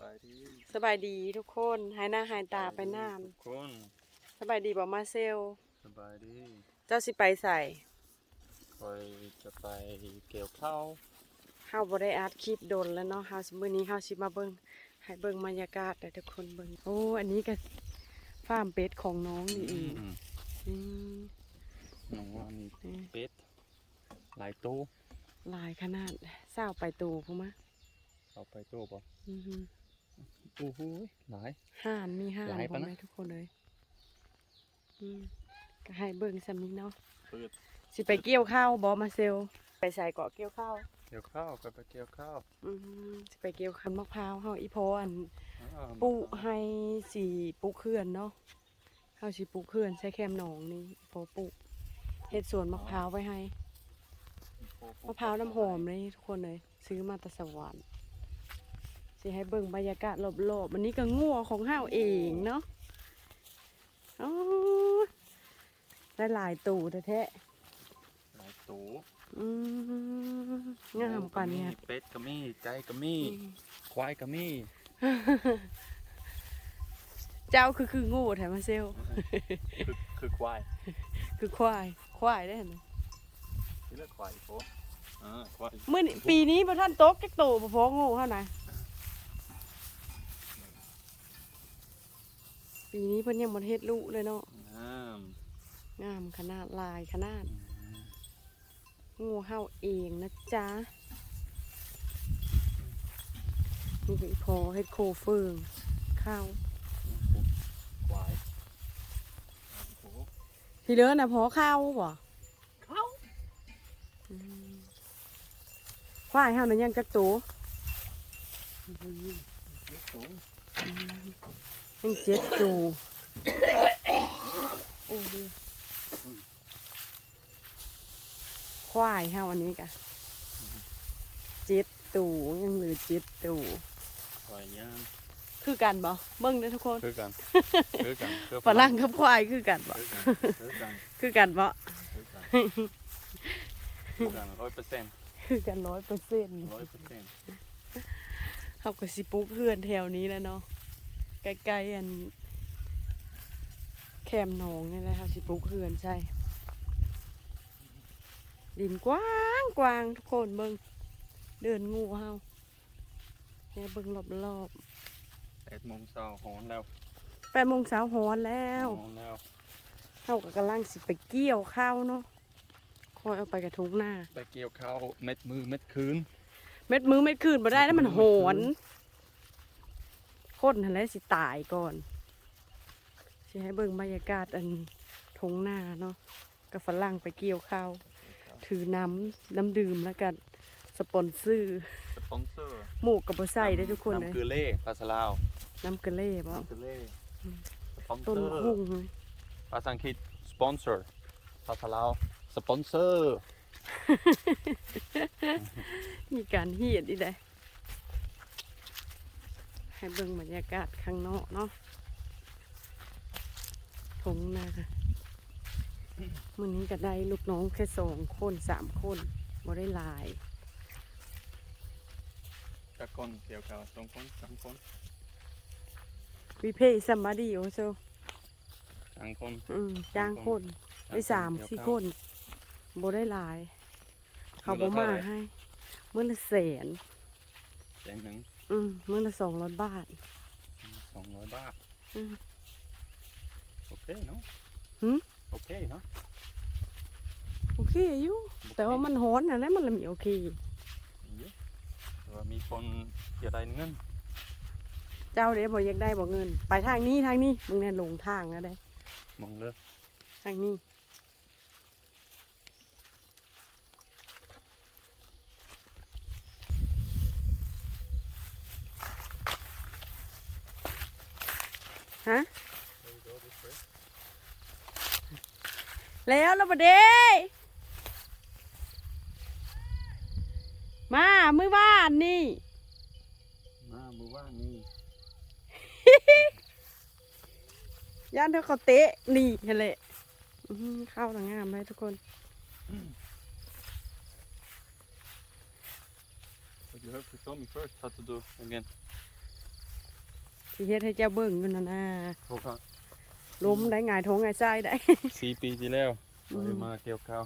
บายดีสบายดีทุกคนหายหน้าหายตาไปนานทุกคนสบายดีบ่มาเซลสบายดีเจ้าสิไปใส่คอยจะไปเกี่ยวข้าวเฮาบ่ได้อัดคลิปโดนแล้วเนาะเฮาสิมื้อนี้เฮาสิมาเบิ่งให้เบิ่งบรรยากาศให้ทุกคนเบิ่งโอ้อันนี้ก็ฟาร์มเป็ดของน้องนี่เองมอืมน้องว่ามีอืมเป็ดหลายตู้หลายขนาดเศร้าไปตูพุ่นมะเอาไปตู้ป่ะอือหือ โอ้โหหลาย ห่านมีห่านหลายบ่ปะนะแม่ทุกคนเลยอืมก็ให้เบิ่งซำนี้เนาะเปิดสิไปเกี่ยวข้าวบ่มาเซล ไปใส่เกาะเกี่ยวข้าวเกี่ยวข้าวก็ไปเกี่ยวข้าวอืมสิไปเกี่ยวคันมะพร้าวเฮาอีพออันอ้าวปลูกให้สีปลูกเขื่อนเนาะเฮาสิปลูกเขื่อนใช้แคมหนองนี่พอปลูกเฮ็ดสวนมะพร้าวไว้ให้ มะพร้าวน้ำหอมเลยทุกคนเลย ซื้อมาแต่สวรรค์ สิให้เบิ่งบรรยากาศรอบๆมันนี้ก็งัวของเฮาเองเนาะอ๋อได้หลายตู่แท้หลายตู้ๆอืมงามกว่านี้เป็ดก็มีไก่ก็มี ควายก็มีเจ้าคือคืองูแถมมาเซล คือคือควายคือควาย ควายได้เห็นไหมนี่เรียกควายโอ้อ่าควาย เมื่อนี้ปีนี้พระท่านโต๊ะจักโตบ่พองูเท่านะ ปีนี้เพิ่นยังบ่เฮ็ดลูกเลยเนาะงามงามขนาดลายขนาดงูเฮาเองนะจ๊ะนี่ก็อีพอเฮ็ดโคเฟิงข้าวควายโอ้โหพี่เด้อน่ะพอข้าวบ่ข้าวอืมควายเฮานั้นยังจักโตสูงยัง เจ็ดโตโอ้ยควายเฮาอันนี้กะเจ็ดตูยังเหลือเจ็ดตูควายย่างคือกันบ่เบิ่งเด้อทุกคน คือกัน คือกันคือฝรั่งกับควายคือกันบ่คือกันคือกันคือกันบ่คือกันคือกันร้อยเปอร์เซ็นต์คือกันร้อยเปอร์เซ็นต์ร้อยเปอร์เซ็นต์เขาก็สิปลูกเพื่อนแถวนี้แหล้วเนาะ ใกล้ๆอันแคมหนองนี่แหละค่ะสิปลูกเพื่อนใช่ ดินกว้างกว้างทุกคนเบิ่งเดินงูเฮาเนี่ยเบิ่งรอบแปดโมงเช้าหอนแล้วๆแปดโมงเช้าฮอนแล้วหอนแล้วเฮาก็กำลังสิไปเกี่ยวข้าวเนาะคอยเอาไปกระทุกหน้าไปเกี่ยวข้าวเม็ดมือเม็ดคืน เม็ดมือเม็ดคืนมาได้แล้วมันโหน คนทันแหล้วสิตายก่อนสิให้เบิ่งบรรยากาศอันทงหน้าเนาะกับฝรั่งไปเกี่ยวข้าว ถือน้ำน้ำดื่มแล้วกันสปอนเซอร์สปอนเซอร์หมูกับบใส่ได้ทุกคนเลยน้ำเกลือเล่ภาษาลาวน้ำกระเล่บ่น้ำเกลือเล่สปอนเซต้นอร์หุ่งภาษาอังกฤษสปอนเซอร์ภาษาลาวสปอนเซอร์มีการเฮียดอีได้ ให้เบิ่งบรรยากาศข้างนอกเนาะทงนามื้อนี้ก็ได้ลูกน้องแค่สองคนสามคนบ่ได้หลายกับคนเกี่ยวกับสองคนสามคน We pay somebody also สามคนอืมจ้างคนได้สามสี่คนบ่ได้หลาย เขาบ่มาให้มื้อละแสนแสนหนึ่ง อืมมื้อละสองร้อยบาทสองร้อยบาทอืมโอเคเนาะหืมโอเคเนาะโอเคอยู่แต่ว่ามันฮ้อนนะแล้วมันละมีโอเคเยอะแต่ว่ามีคนเกี่ยวได้เงิน เจ้าเด้บ่อยากได้บ่เงิน ไปทางนี้ทางนี้มึงเนี่ยหลงทางแล้วได้มองเลยทางนี้ ฮะแล้วแล้วประเดมามือบ้านนี่ มาเมื่อวานนี้ย่านเท่าเขาเตะนี่เห็นแหละอื้อหือเข้าทางงามเลยทุกคน But you have to tell me first how to do again สิเฮ็ดให้เจ้าเบิ่งอยู่นั่นน่ะพวกเขาล้มได้หงายท้องหงายไส้ได้ สี่ปีที่แล้วอืม ไปมาเกี่ยวข้าว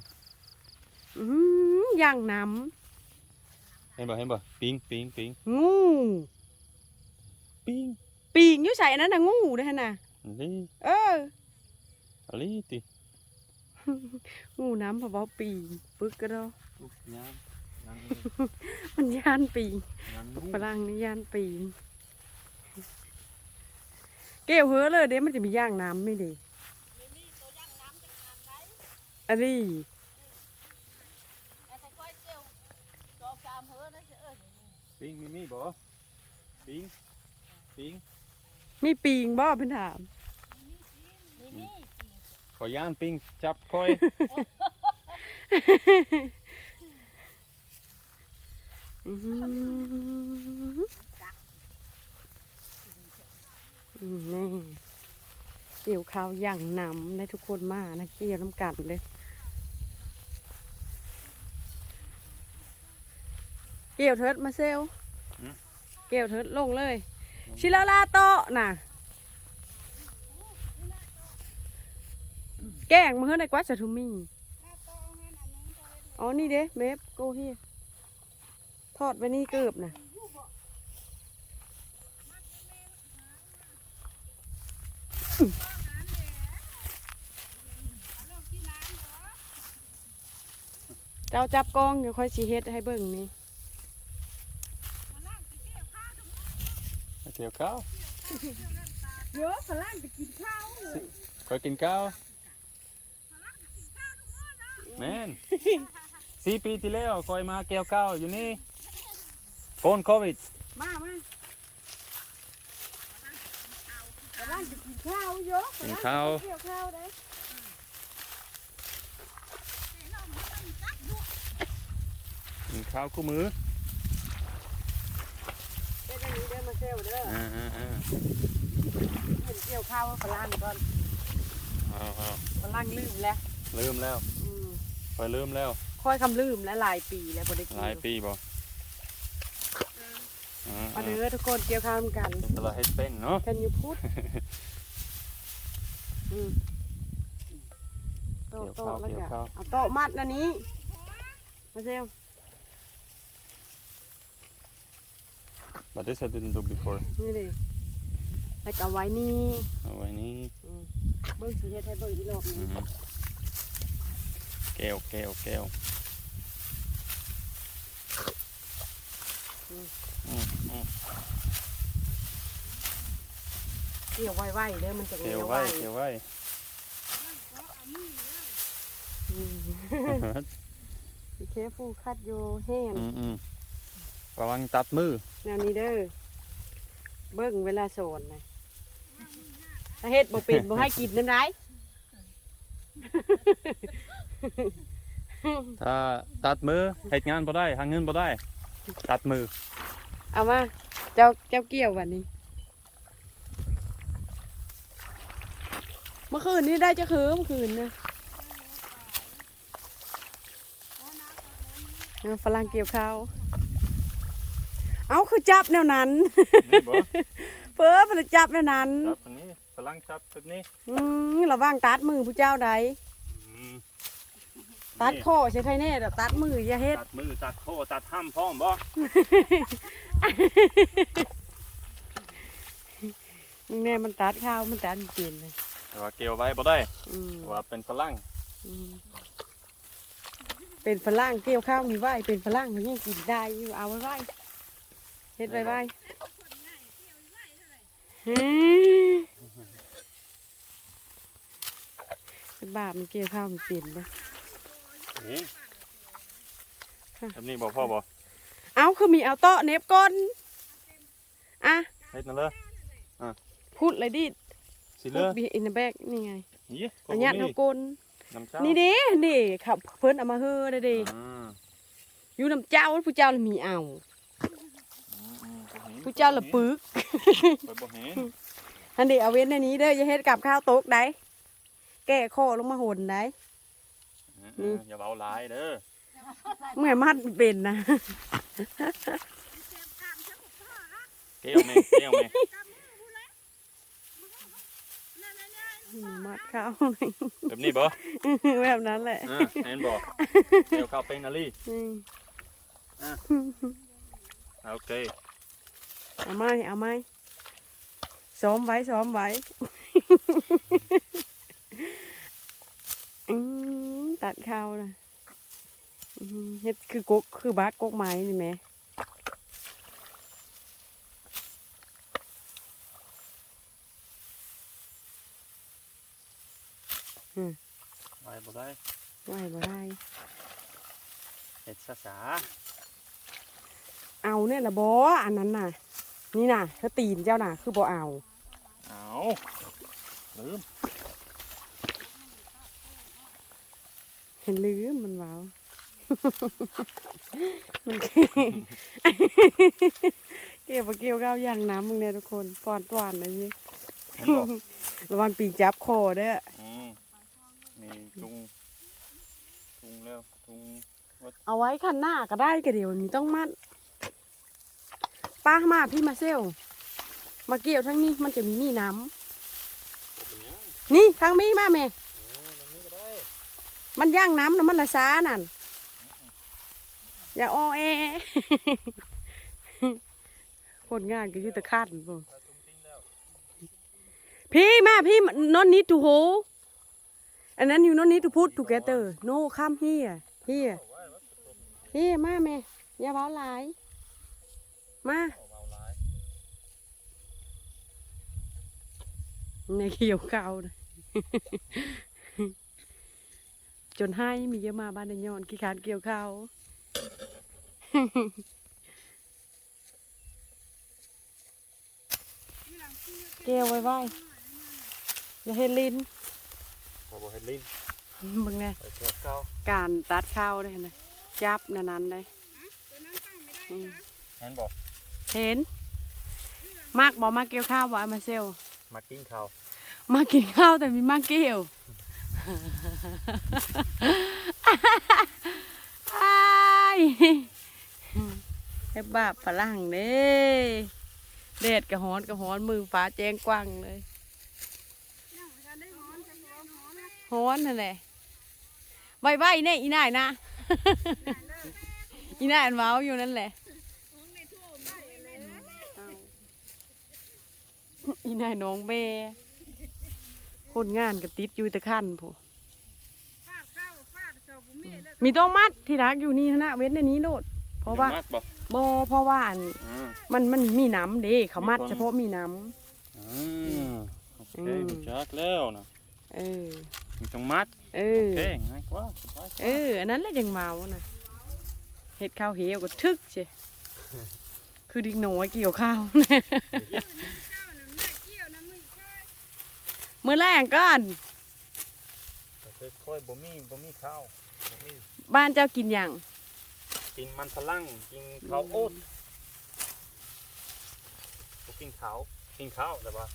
อื้อหือย่างน้เห็นบ่เห็นบ่ปิงปิงปิงำงู ปิงปีกอยู่ใส่อันนั้นน่ะงูเด้อหั่นน่ะ อันนี้เออ อันนี้ติงูน้ำเพราะว่าปีกปึกก็ได้ลูกยามยามมันย่านปีกยามฝรั่งนี่ย่านปีก เกี่ยวเหือเลยเด้มันจะมีย่างน้ำไม่ดีอันนี้ปิงมีมีบ่ปิงปิงมีปีงบ่เพิ่นถามขอย่านปิงจับคอยอื้อหืออืม นี่เกี่ยวข้าวย่างน้ำได้ทุกคนมานะเกี่ยวน้ำกันเลยเกี่ยวเทิดมาเซลเกี่ยวเทิดลงเลย ชิลาลาโตะน่ะ แกงมาเฮือในกวัดสะทุมีอ๋อนี่เด้เมฟโกเฮียทอดไว้นี่เกือบน่ะ เจ้าจับกล้องเดี๋ยวค่อยสีเฮ็ดให้เบิ่งนี่เกี่ยวข้าวเยอะฝรั่งจะกินข้าวคอยกินข้าวแม่นสี่ปีที่แล้วคอยมาเกี่ยวข้าวอยู่นี่โคนโควิด มามา ฝรั่งจะกินข้าวเยอะกินข้าวเกี่ยวข้าวได้กินข้าวคู่มือเป็นอย่างนี้เด้อมาเซลเด้ออ่าอ่าอ่าเห็นเกี่ยวข้าวฝรั่งก่อนเอาเอาฝรั่งลืมแล้วลืมแล้วอืมคอยลืมแล้วค่อยคำลืมและหลายปีแล้วบ่ได้กินหลายปีบ่อ่า มาเด้อทุกคนเกี่ยวข้าวนำกันเป็นตลาดเฮ็ดเป็นเนาะ Can you put อืมโต๊ะโตแล้วก็เอาโต๊ะมัดอันนี้มาเซล but this I didn't do before นี่ดิแล้วก็เอาไว้นี่เอาไว้นี่เบิ้งสีเฮ็ดให้เบิ้งอีกรอบนึงแก้วแก้วแก้วอืมอืม เกี่ยวไว้ๆเด้อมันจะเกี่เงี้ยยววไว้ไว้เกี่ยวไว้อืม Be careful cut your hand อืมอืมระวังตัดมือแนวนี้เด้อเบิ้งเวลาสอนนะถ้าเฮ็ดบ่เป็นบ่ให้กินนั่นไรถ้าตัดมือเฮ็ดงานบ่ได้หาเงินบ่ได้ ตัดมือ เอามา เจ้าเจ้าเกี่ยววันนี้ เมื่อคืนนี้ได้จะคือเมื่อคืนนะเอาฝรั่งเกี่ยวข้าวเอาคือจับแนวนั้นนี่บ่เพิ่มมันจับแนวนั้นจับอันนี้ฝรั่งจับแบบนี้อืมระว่างตัดมือผู้เจ้าใดอืมตัดข้อใช่ใครแน่แต่ตัดมืออย่าเฮ็ดตัดมือตัดโคตัดห้ำพร้อมบ่มึงแน่มันตัดข้าวมันตัดเปลี่ยนเลย แต่ว่าเกี่ยวไว้บ่ได้อืมเพราะว่าเป็นฝรั่งอืมเป็นฝรั่งเกี่ยวข้าวมีไหวเป็นฝรั่งมันยังกินได้อยู่เอาไว้ไหวเฮ็ดไว้ไหวฮึเป็นบาปมันเกี่ยวข้าวมันเปลี่ยนไปนี่ค่ะแบบนี้บ่พ่อบ่เอาคือมีเอาโต๊ะเน็บก้นอะเฮ็ดนั่นเลยพูดเลยดิ สิพูเลดอบีอินแบกนี่ไงนี่อันนี้เท่าก้นน้ำเจ้านี่นี่เด้นี่ขับเพิ่นเอามาเฮ้อเด้เด้อืมอยู่น้ำเจ้าผู้เจ้าละมีเอาอืมอืมบ่ห็นผู้เจ้าละปึกไปบ่เห็นอันนี้เอาเว้นในนี้เด้ออย่าเฮ็ดกับข้าวตกได้แก้ข้อลงมาหนได้อืมอย่าเบาหลายเด้อเมื่อมัดเป็นนะเกี่ยวแม่เกี่ยวแม่ มัดข้าวแบบนี้บ่แบบนั้นแหละอ่าแอนบอกเกี่ยวข้าวเป็นนาลีอืมโอเคเอาไหมเอาไหมซ้อมไว้ซ้อมไว้อืมตัดข้าวนะอืมเฮ็ดคือกกคือบาสกกไม้นี่แหม ไปบ่ได้ไหวบ่ได้เฮ็ดซาเอาเนี่ยละบออันนั้นน่ะ นี่น่ะถ้าตีนเจ้าน่ะ คือบ่เอาๆเอาลืมเห็นลืมมันว้าวมันเกี่ยวกับเกี่ยวก้าวย่างน้ำมึงเนี่ยทุกคนปอนตวานนะยี่แอนบอกระวังปีกจับคอเด้อ อืมนี่ทุงทุงแล้วทุง เอาไว้ขันหน้าก็ได้ก็เดี๋ยวนี้ต้องมัดป้ามาพี่มาเซลมาเกี่ยวทั้งนี้มันจะมีนี่น้ำนี่ทางมีมาแม่มันย่างน้ำนะมันละซานั่นอย่าอ้อแอคนงานก็ยุตะคาดบ่พี่มาพี่นอนนี้ทูโฮอันนั้นอยู่นอนนี้ทูพูดทูเกเตอร์โนข้ามเฮียเฮีย พี่มาแม่อย่าเว้าหลาย มาในเขียวเก่านะจนให้มีเยอะมาบ้านในยอนขี้ขานเกี่ยวข้าวเกี่ยวไว้ไว้อย่าเห็นลิ้นพอบ่เฮ็ดลิ้นมึงไงไปเกี่ยวข้าวการตัดข้าวเลยนะ จับนันนั้นเลยอืมแอนบอกเห็น มากบอกมากเกี่ยวข้าวบ่อามาเซลมากินข้าวมากินข้าวแต่มีมากเกี่ยวอ้ายไอ้บาปฝรั่งเด้เด็ดกระหอนกระหอนมือฟ้าแจ้งกว้างเลยหอนนั่นแหละใบใบเนี่ยอีน่ายนะ อีน่ายอันเมาอยู่นั่นแหละ อีนายน้องแม่คนงานกับติดอยู่แตะขั้นพอมีต้องมัดที่รักอยู่นี่นะเว้นในนี้โลดเพราะว่ามัดบ่บอเพราะว่าอันอ่า มันมันมีน้ำเด้เขามัดมีคน เฉพาะมีน้ อ่าโอเคอืมรู้จักแล้วนะำเออ มีต้องมัดเอโออเคง่ายกว่าสบายเอออันนั้นแหละยังเมานะเห็ดข้าวเหวก็ทึกเชคือดิกหน่อยเกี่ยวข้าวเมื่อแรกก่อนแต่ค่อยๆบ่มีบ่มีข้าวบ่มีบ้านเจ้ากินอย่างกินมันฝรั่งกินข้าวโอ๊ตบ่กินข้าวกินข้าวแต่ว่า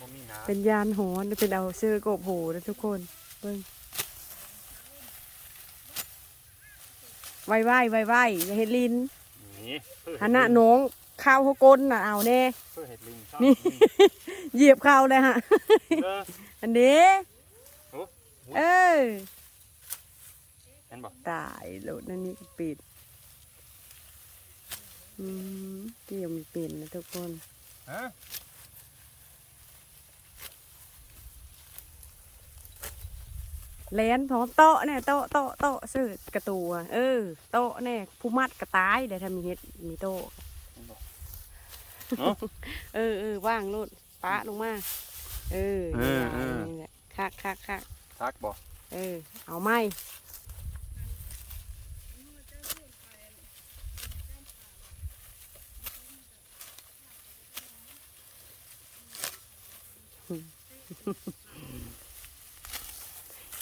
บ่มีน้ำเป็นยานหอนเป็นเอาเสื้อกบโหนะทุกคนเบิ้งไวไวไวไวอย่าเห็ดลินนี่เพื่อหัเห็นดหน้าลิงน้องข้าวเขาก้นน่ะเอาแน่ เพื่อเห็ดลิงชอบนี่ เหยียบข้าวเลยฮะ เออ อันนี้ โอ้เออ เห็นบ่ตายโหลดนั่นนี่ก็ปิด อืมเกี่ยวมีเป็นนะทุกคน ฮะ แลนพร้อมโต๊ะเนี่ยโต๊ะโต๊ะโต๊ะซื้อกระตัวเออโต๊ะเนี่ยผู้มัดกระตายเดี๋ยวถ้ามีเฮ็ดมีโต๊ะเห็นบ่เนาะเออเออว่างโลดปะลงมาเออเออเออนี่แหละคักคักคักทักบ่เออ เอาไหม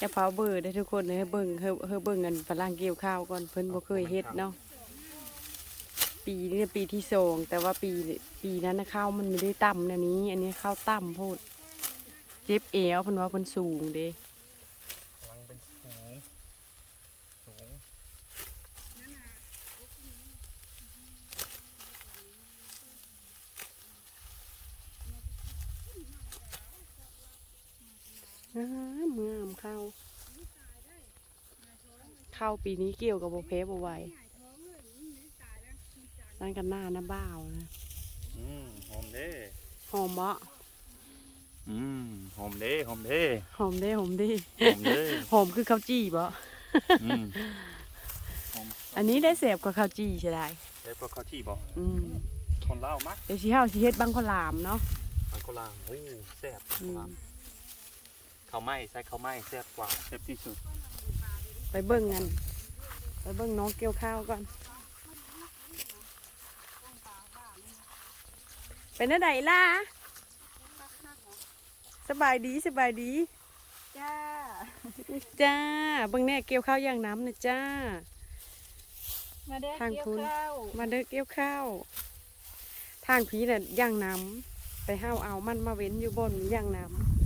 จะเผาเบอร์ได้ทุกคนเลยให้เบิ่งเฮ้เฮ้เบิ่งกันฝรั่งเกี่ยวข้าวก่อนเพิ่นบ่เคยเฮ็ดเนาะปีนี้ปีที่สองแต่ว่าปีปีนั้นนะข้าวมันไม่ได้ต่ำนะนี้ อันนี้ข้าวต่ำโพดเจ็บเอวเพิ่นว่าเพิ่นสูงเด้ กำลังเป็นสูงสูง อ้าเมื่อมเข้าเข้าปีนี้เกี่ยวกับโบเพบไหวนั่นกันหน้าน้าบ้าวนะอืมหอมเด้หอมเบาะอืมหอมเด้หอมเด้หอมได้หอมดีหอมเด้หอมคือข้าวจี้เบาะอืมหอมอันนี้ได้เสพกว่าข้าวจี้ใช่ได้เด็กก็เขาที่บอกอืมคนเล่ามักเดี๋ยวสิเฮาสิเฮ็ดบังข้าวหลามเนาะมันก็ลางโอ้แซ่บอืม ข้าวไหม้ใส่ข้าวไหม้แซ่บกว่าแซ่บที่สุด ไปเบิ่งกันไปเบิ่งน้องเกี่ยวข้าวก่อน เป็นอะไรล่ะสบายดีสบายดี จ้า จ้าเบิ่งแน่เกี่ยวข้าวอย่างน้ำนะจ้า มาเด้อทางเกี่ยวคุณข้าวมาเด้อเกี่ยวข้าว ทางผีน่ะย่างน้ำไปห้าวเอามันมาเว้นอยู่บนย่างน้ำ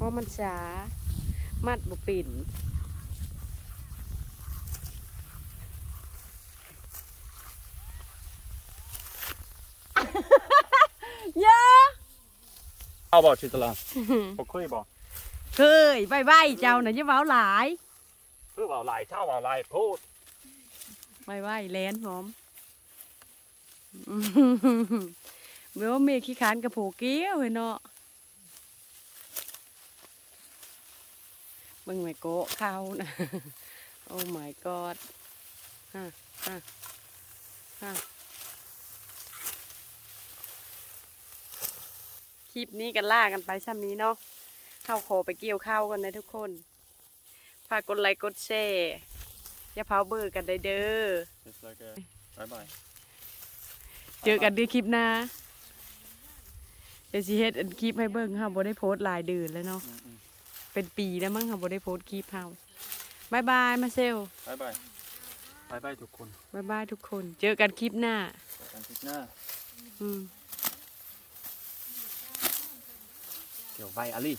เพราะมันสามัดบ่ปิ่นเยอะเอาบอกชิตลาบอกเคยบอกเคยใบใบเจ้าน่ะจะเว้าหลายเพื่อว่าลายเช่าว่าลายพูดใบใบแลนหอมเมื่อว่าเมฆขี้ขานกับโผเกี้ยวเห็นเนาะ เบิ่งไม่โกะเข้านะ โอ้ my god ฮะฮะฮะคลิปนี้กันล่ากันไปช่ำนี้เนาะเข้าโคไปเกี่ยวข้าวกันนะทุกคนฝากกดไลค์กดแชร์อย่าเผาเบอร์กันได้เด้อ Just like a bye bye เจอกันที่คลิปหน้าเดี๋ยวสิเฮ็ดอันคลิปให้เบิ่งค่ะบ่ได้โพสต์หลายเดือนแล้วเนาะอืมอืม เป็นปีแล้วมั้งค่ะบ่ได้โพสต์คลิปเฮาบายบายมาเซลบายบายบายบายทุกคนบายบายทุกคน เจอกันคลิปหน้าเจอกันอาทิตย์หน้าอืมเดี๋ยวไปอาลี